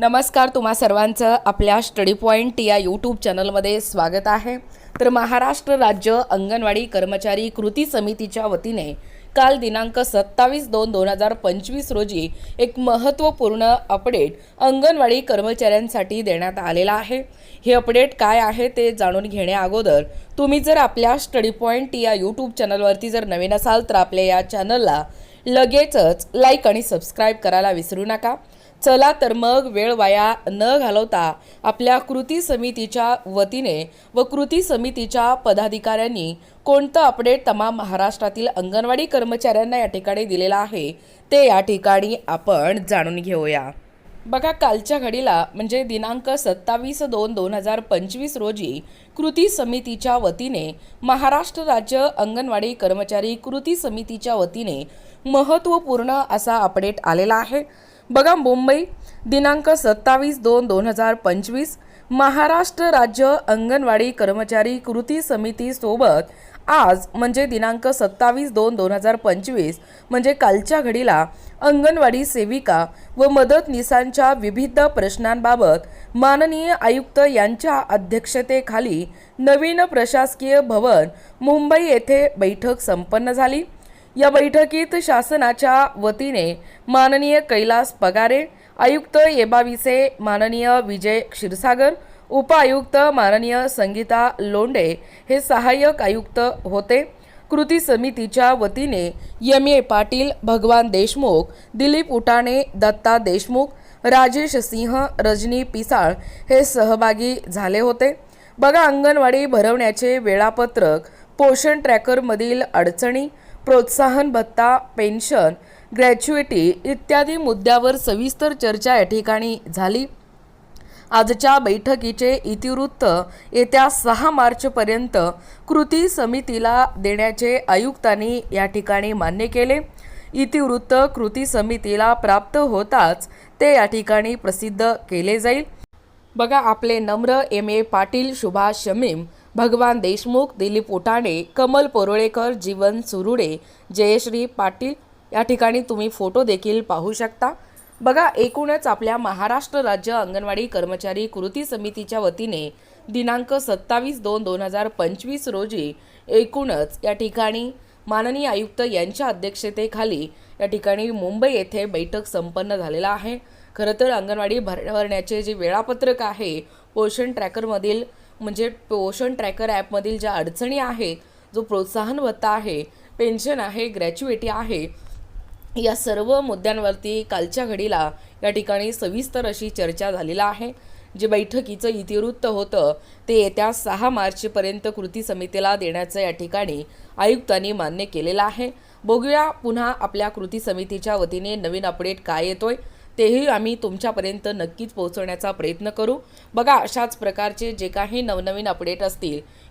नमस्कार तुम्हा सर्वांचं आपल्या स्टडी पॉईंट या यूट्यूब चॅनलमध्ये स्वागत आहे. तर महाराष्ट्र राज्य अंगणवाडी कर्मचारी कृती समितीच्या वतीने काल दिनांक सत्तावीस दोन दोन हजार पंचवीस रोजी एक महत्त्वपूर्ण अपडेट अंगणवाडी कर्मचाऱ्यांसाठी देण्यात आलेला आहे. हे अपडेट काय आहे ते जाणून घेण्याअगोदर तुम्ही जर आपल्या स्टडी पॉईंट या यूट्यूब चॅनलवरती जर नवीन असाल तर आपल्या या चॅनलला लगेचच लाईक आणि सबस्क्राईब करायला विसरू नका. चला तर मग वेळ वाया न घालवता आपल्या कृती समितीच्या वतीने व कृती समितीच्या पदाधिकाऱ्यांनी कोणतं अपडेट तमाम महाराष्ट्रातील अंगणवाडी कर्मचाऱ्यांना या ठिकाणी दिलेलं आहे ते या ठिकाणी आपण जाणून घेऊया. बघा कालच्या घडीला म्हणजे दिनांक सत्तावीस दोन दोन हजार पंचवीस रोजी कृती समितीच्या वतीने महाराष्ट्र राज्य अंगणवाडी कर्मचारी कृती समितीच्या वतीने महत्त्वपूर्ण असा अपडेट आलेला आहे. बघा मुंबई दिनांक सत्तावीस दोन दोन हजार पंचवीस महाराष्ट्र राज्य अंगणवाडी कर्मचारी कृती समितीसोबत आज म्हणजे दिनांक सत्तावीस दोन दोन हजार पंचवीस म्हणजे कालच्या घडीला अंगणवाडी सेविका व मदतनीसांच्या विविध प्रश्नांबाबत माननीय आयुक्त यांच्या अध्यक्षतेखाली नवीन प्रशासकीय भवन मुंबई येथे बैठक संपन्न झाली. या बैठकीत शासनाच्या वतीने माननीय कैलास पगारे आयुक्त येबाविसे माननीय विजय क्षीरसागर उपआयुक्त माननीय संगीता लोंडे हे सहाय्यक आयुक्त होते. कृती समितीच्या वतीने यम ए पाटील भगवान देशमुख दिलीप उटाणे दत्ता देशमुख राजेश सिंह रजनी पिसाळ हे सहभागी झाले होते. बघा अंगणवाडी भरवण्याचे वेळापत्रक पोषण ट्रॅकरमधील अडचणी प्रोत्साहन भत्ता पेन्शन ग्रॅच्युइटी इत्यादी मुद्द्यावर सविस्तर चर्चा या ठिकाणी झाली. आजच्या बैठकीचे इतिवृत्त येत्या सहा मार्चपर्यंत कृती समितीला देण्याचे आयुक्तांनी या ठिकाणी मान्य केले. इतिवृत्त कृती समितीला प्राप्त होताच ते या ठिकाणी प्रसिद्ध केले जाईल. बघा आपले नम्र एम ए पाटील सुभाष शमीम भगवान देशमुख दिलीप उटाणे कमल पोरोळेकर जीवन सुरुडे जयश्री पाटील या ठिकाणी तुम्ही फोटो देखील पाहू शकता. बघा एकूणच आपल्या महाराष्ट्र राज्य अंगणवाडी कर्मचारी कृती समितीच्या वतीने दिनांक सत्तावीस दोन दोन हजार पंचवीस रोजी एकूणच या ठिकाणी माननीय आयुक्त यांच्या अध्यक्षतेखाली या ठिकाणी मुंबई येथे बैठक संपन्न झालेला आहे. खरं तर अंगणवाडी भर भरण्याचे जे वेळापत्रक आहे पोषण ट्रॅकरमधील म्हणजे पोषण ट्रॅकर ॲपमधील ज्या अडचणी आहेत जो प्रोत्साहन भत्ता आहे पेन्शन आहे ग्रॅच्युएटी आहे या सर्व मुद्द्यांवरती कालच्या घडीला या ठिकाणी सविस्तर अशी चर्चा झालेला आहे. जे बैठकीचं इतिवृत्त होतं ते येत्या सहा मार्चपर्यंत कृती समितीला देण्याचं या ठिकाणी आयुक्तांनी मान्य केलेलं आहे. बघूया पुन्हा आपल्या कृती समितीच्या वतीने नवीन अपडेट काय येतोय तेही आम्ही तुमच्यापर्यंत नक्कीच पोहोचवण्याचा प्रयत्न करू. बघा अशाच प्रकारचे जे काही नवनवीन अपडेट असतील